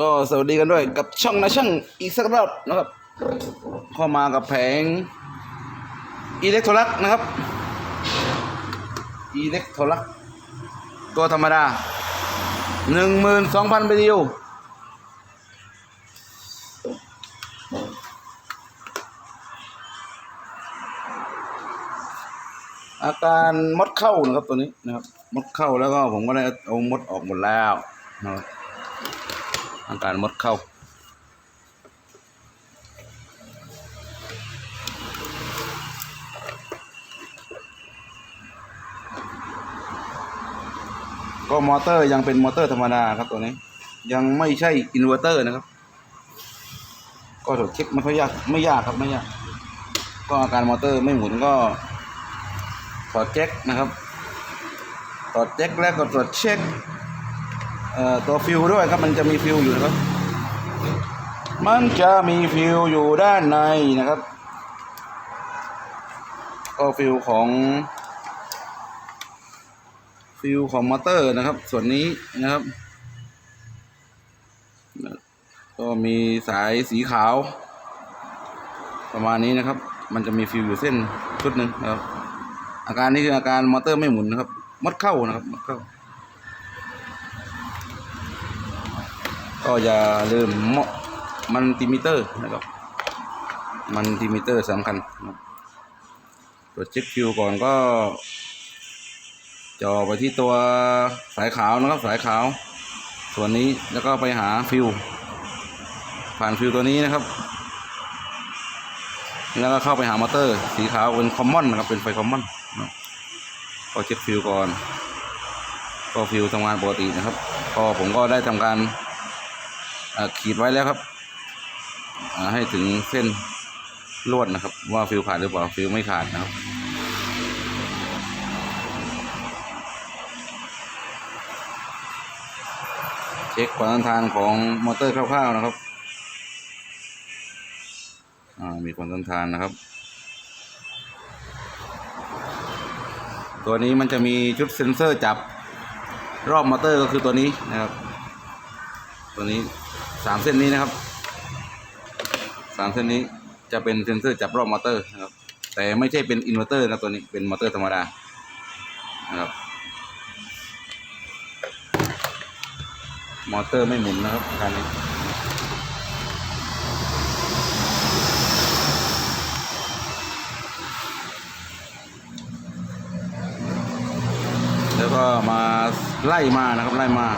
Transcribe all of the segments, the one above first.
ก็สวัสดีกันด้วยกับช่องนะช่างอีกสักรอบนะครับเข้ามากับแผงอิเล็กโทรลักนะครับอิเล็กโทรลักตัวธรรมดาหนึ่งหมื่นสองพันไปดิวอาการมดเข้านะครับตัวนี้นะครับ มดเข้าแล้วก็ผมก็ได้เอามดออกหมดแล้วนะครับ อาการมดเข้า ก็มอเตอร์ยังเป็นมอเตอร์ธรรมดาครับตัวนี้ ยังไม่ใช่อินเวอร์เตอร์นะครับ ก็ตรวจเช็คไม่ค่อยยากไม่ยากครับไม่ยาก ก็อาการมอเตอร์ไม่หมุนก็ถอดแจ็คนะครับถอดแจ็คแล้วก็ตรวจเช็ค ตัวฟิวด้วยครับมันจะมีฟิวอยู่นะครับ มันจะมีฟิวอยู่ด้านในนะครับก็ฟิวของฟิวของมอเตอร์นะครับ ส่วนนี้นะครับ ก็มีสายสีขาว ประมาณนี้นะครับ มันจะมีฟิวอยู่เส้นชุดหนึ่งนะครับ อาการนี้คืออาการมอเตอร์ไม่หมุนนะครับ มัดเข้านะครับมัดเข้า ก็อย่าลืมมมันติมิเตอร์นะครับ มันติมิเตอร์สำคัญนะครับตรวจเช็คฟิวก่อนก็จ่อไปที่ตัวสายขาวนะครับสายขาว ส่วนนี้แล้วก็ไปหาฟิว ผ่านฟิวตัวนี้นะครับ แล้วก็เข้าไปหามอเตอร์ สีขาวเป็นคอมมอนนะครับเป็นไฟคอมมอนนะก็เช็คฟิวก่อน ก็ฟิวทำงานปกตินะครับ ก็ผมก็ได้ทำการ ขีดไว้แล้วครับให้ถึงเส้นลวดนะครับ ว่าฟิวขาดหรือเปล่าฟิวไม่ขาดนะครับเช็คความต้านทานของมอเตอร์คร่าวๆนะครับมีความต้านทานนะครับ ตัวนี้มันจะมีชุดเซ็นเซอร์จับรอบมอเตอร์ก็คือตัวนี้นะครับ ตัวนี้ สามเส้นนี้นะครับสามเส้นนี้จะเป็นเซ็นเซอร์จับรอบมอเตอร์นะครับ แต่ไม่ใช่เป็นอินเวอร์เตอร์นะตัวนี้เป็นมอเตอร์ธรรมดานะครับมอเตอร์ไม่หมุนนะครับการนี้แล้วก็มาไล่มานะครับไล่มา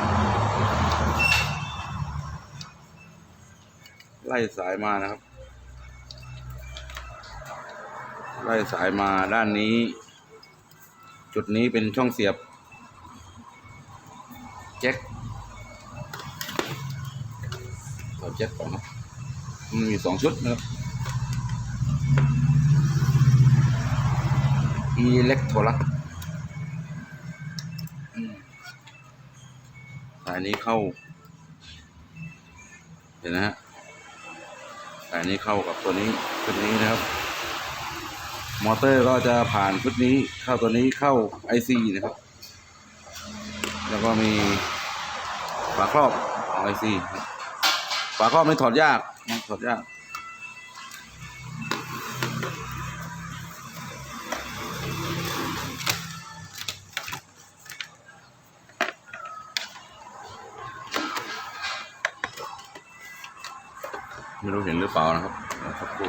ไล่สายมานะครับ ไล่สายมาด้านนี้ จุดนี้เป็นช่องเสียบ แจ็คเราแจ็คก่อนนะมันมีสองชุดนะครับอิเล็กโทรลักสายนี้เข้า เห็นนะฮะ สายนี้เข้ากับตัวนี้ชุดนี้นะครับ มอเตอร์ก็จะผ่านชุดนี้เข้าตัวนี้เข้า IC นะครับ แล้วก็มีฝาครอบของ IC ครับฝาครอบไม่ถอดยากถอดยาก ไม่รู้เห็นหรือเปล่านะครับสักครู่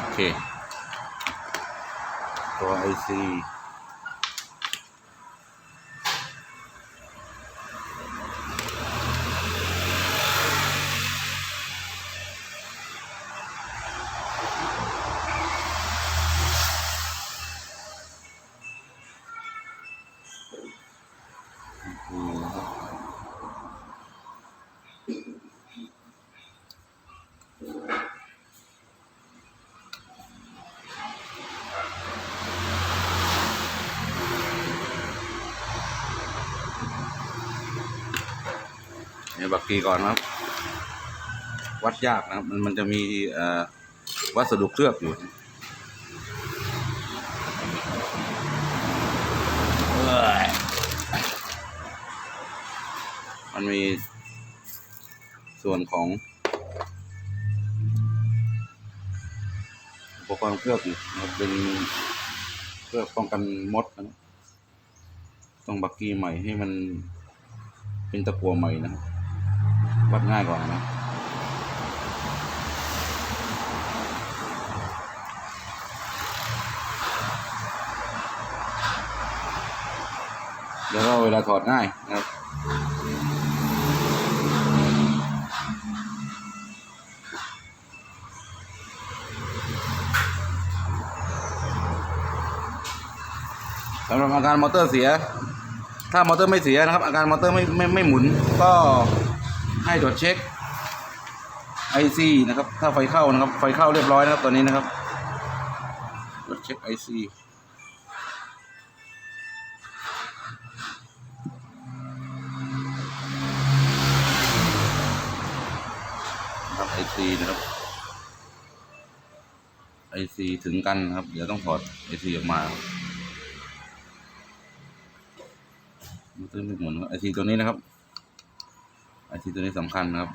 โอเคตัว IC อื บักกีก่อนครับ วัดยากนะครับ มันมันจะมีวัสดุเคลือบอยู่มันมีส่วนของอุปกรณ์เคลือบอยู่นะครับเป็นเคลือบป้องกันมดนะต้องบักกี้ใหม่ให้มันเป็นตะกัวใหม่นะครับ วัดง่ายกว่านะแล้วก็เวลาถอดง่ายนะครับสำหรับอาการมอเตอร์เสีย ถ้ามอเตอร์ไม่เสียนะครับ อาการมอเตอร์ไม่ไม่ไม่หมุนก็ ให้ตรวจเช็คไอซีนะครับ ถ้าไฟเข้านะครับ ไฟเข้าเรียบร้อยนะครับตอนนี้นะครับตรวจเช็คไอซีนะครับไอซีนะครับไอซีถึงกันนะครับ เดี๋ยวต้องถอดไอซีออกมาครับมอเตอร์ไม่หมุนไอซีตัวนี้นะครับ ไอซีตัวนี้สำคัญนะครับ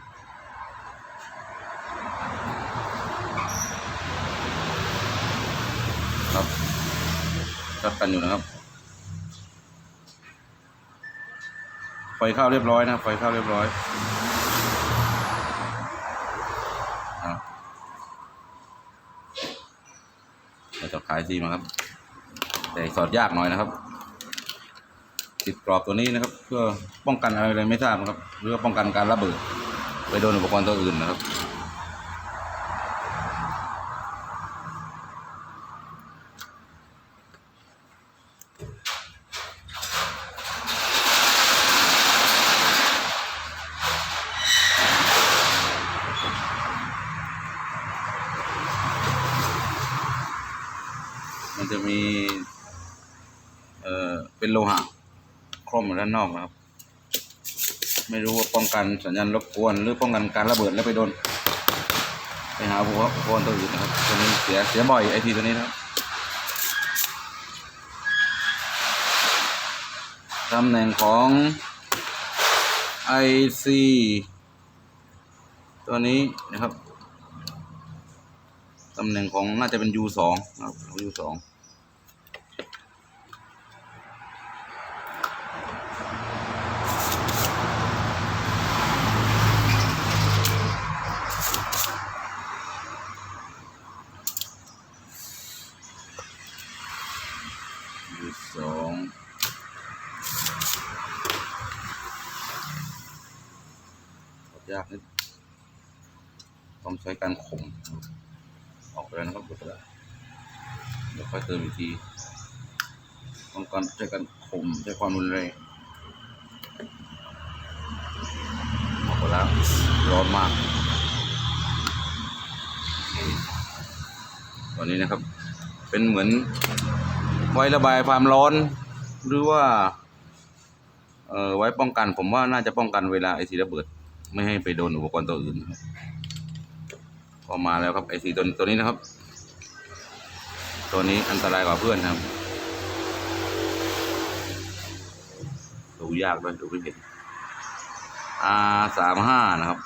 ครับช็อตกันอยู่นะครับ ไฟเข้าเรียบร้อยนะไฟเข้าเรียบร้อยอะเราจะขายซีมาครับ แต่สอดยากหน่อยนะครับ ติดกรอบตัวนี้นะครับ เพื่อป้องกันอะไรไม่ทราบนะครับหรือว่าป้องกันการระเบิด ไปโดนอุปกรณ์ตัวอื่นนะครับมันจะมี เอ่อ เป็นโลหะ คล่อมอยู่ด้านนอกนะครับ ไม่รู้ว่าป้องกันสัญญาณรบกวน หรือป้องกันการระเบิดแล้วไปโดน ไปหาหัวอุปกรณ์ตัวอื่นนะครับตัวนี้เสียเสียบ่อยไอทีตัวนี้นะครับตำแหน่งของ IC ตัวนี้นะครับ ตำแหน่งของน่าจะเป็น U2 นะครับ U2 ยูสอง ยากนิดต้องใช้การข่มออกไปแล้วนะครับหลุดไปแล้วเดี๋ยวค่อยเติมอีกทีต้องการใช้การข่มใช้ความรุนแรงออกไปแล้วร้อนมากตอนนี้นะครับ เป็นเหมือนไว้ระบายความร้อน หรือว่า เอ่อไว้ป้องกันผมว่าน่าจะป้องกันเวลาไอซีระเบิด ไม่ให้ไปโดนอุปกรณ์ตัวอื่นครับก็มาแล้วครับไอซีตัวตัวนี้นะครับ ตัวนี้อันตรายกว่าเพื่อนครับดูยากด้วยดูไม่เห็นอาสามห้านะครับ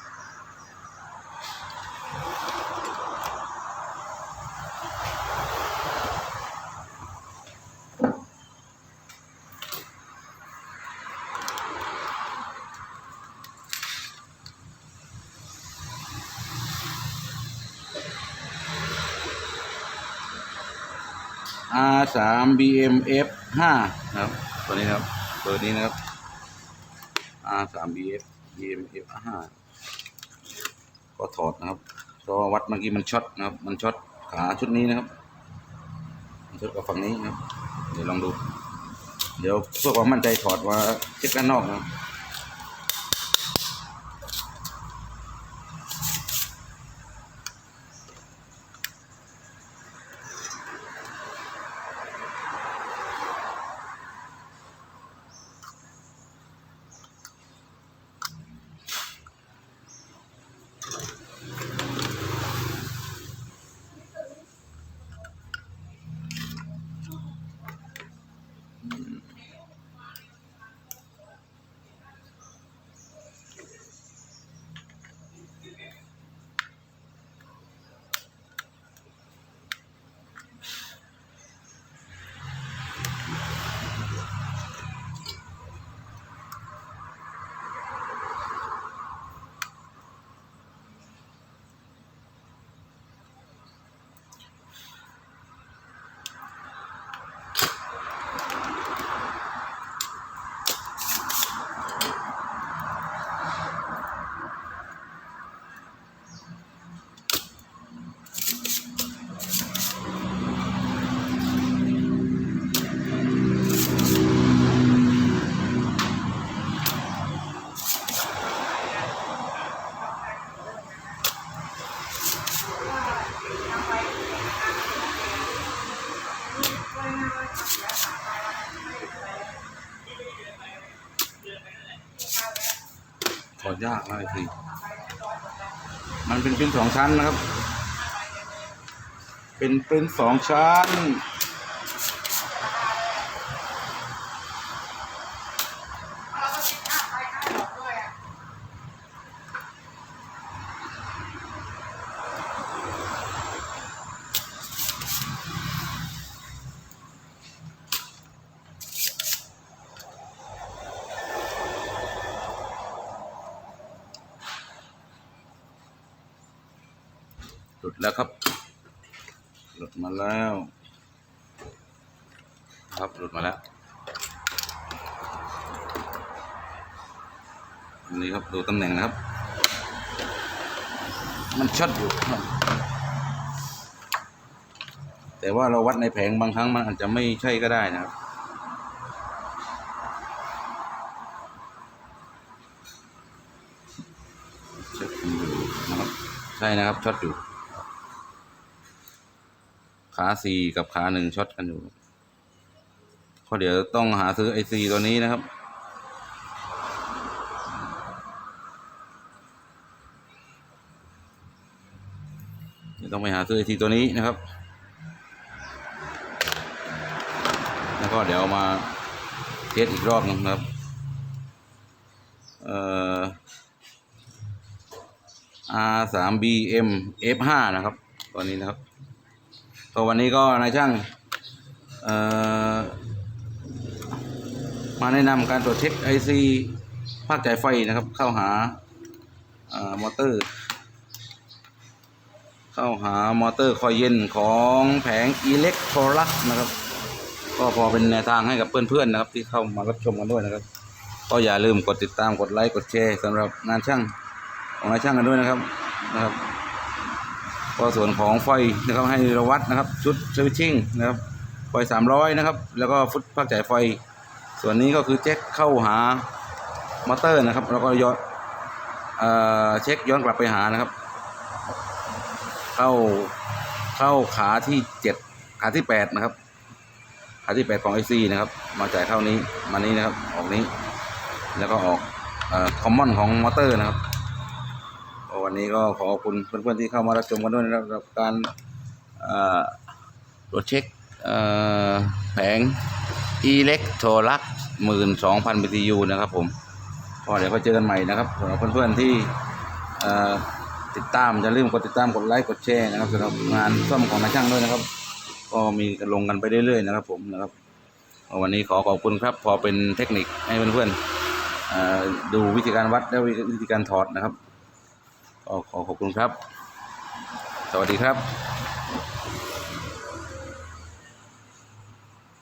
R สาม BMF ห้านะครับ ตัวนี้นะครับเบอร์นี้นะครับ R สาม BF BMF ห้าก็ถอดนะครับ เพราะว่าวัดเมื่อกี้มันช็อตนะครับ มันช็อตขาชุดนี้นะครับช็อตกับฝั่งนี้นะครับ เดี๋ยวลองดู เดี๋ยวเพื่อความมั่นใจถอดว่าเช็คด้านนอกนะครับากมากทีมันเป็นปริ้นสองชั้นนะครับ เป็นปริ้นสองชั้น หลุดแล้วครับ หลุดมาแล้ว ครับหลุดมาแล้วอันนี้ครับดูตำแหน่งนะครับ มันช็อตอยู่แต่ว่าเราวัดในแผงบางครั้งมันอาจจะไม่ใช่ก็ได้นะครับช็อตอยู่นะครับ ใช่นะครับช็อตอยู่ ขาสี่กับขาหนึ่งช็อตกันอยู่เพราะเดี๋ยวต้องหาซื้อไอซีตัวนี้นะครับ เดี๋ยวต้องไปหาซื้อไอซีตัวนี้นะครับ แล้วก็เดี๋ยวมาเทสอีกรอบหนึงครับเอ่อ R สาม BM F ห้านะครับตัวนี้นะครับ ก็วันนี้ก็นายช่างมาแนะนำการตรวจเช็ค IC ภาคจ่ายไฟนะครับ เข้าหาอ่อมอเตอร์ เข้าหามอเตอร์คอยเย็นของแผงอิเล็กโทรลักนะครับ ก็พอเป็นแนวทางให้กับเพื่อนๆนะครับ ที่เข้ามารับชมกันด้วยนะครับ ก็อย่าลืมกดติดตามกดไลค์กดแชร์สำหรับงานช่างของนายช่างกันด้วยนะครับนะครับ ก็ส่วนของไฟนะครับให้ราวัดนะครับ ชุดสวิตชิ่งนะครับไฟสามร้อยนะครับ แล้วก็ฟุตภาคจ่ายไฟ ส่วนนี้ก็คือเช็คเข้าหามอเตอร์นะครับ แล้วก็ย้อนเอ่อเช็คย้อนกลับไปหานะครับ เข้าเข้าขาที่เจ็ดขาที่แปดนะครับขาที่แปดของไอซีนะครับ มาจ่ายเข้านี้มานี้นะครับ ออกนี้ แล้วก็ออกเอ่อคอมมอนของมอเตอร์นะครับ วันนี้ก็ขอขอบคุณเพื่อนๆที่เข้ามารับชมกันด้วยนะครับกับการตรวจเช็คแผงอิเล็กโทรลักหมื่นสองพัน BTU นะครับผมก็เดี๋ยวก็เจอกันใหม่นะครับสำหรับเพื่อนๆที่ติดตามอย่าลืมกดติดตามกดไลค์กดแชร์นะครับสำหรับงานซ่อมของนายช่างด้วยนะครับ ก็มีกันลงกันไปเรื่อยๆนะครับผมนะครับวันนี้ขอขอบคุณครับ พอเป็นเทคนิคให้เพื่อนๆดูวิธีการวัดและวิธีการถอดนะครับ ขอขอบคุณครับ สวัสดีครับ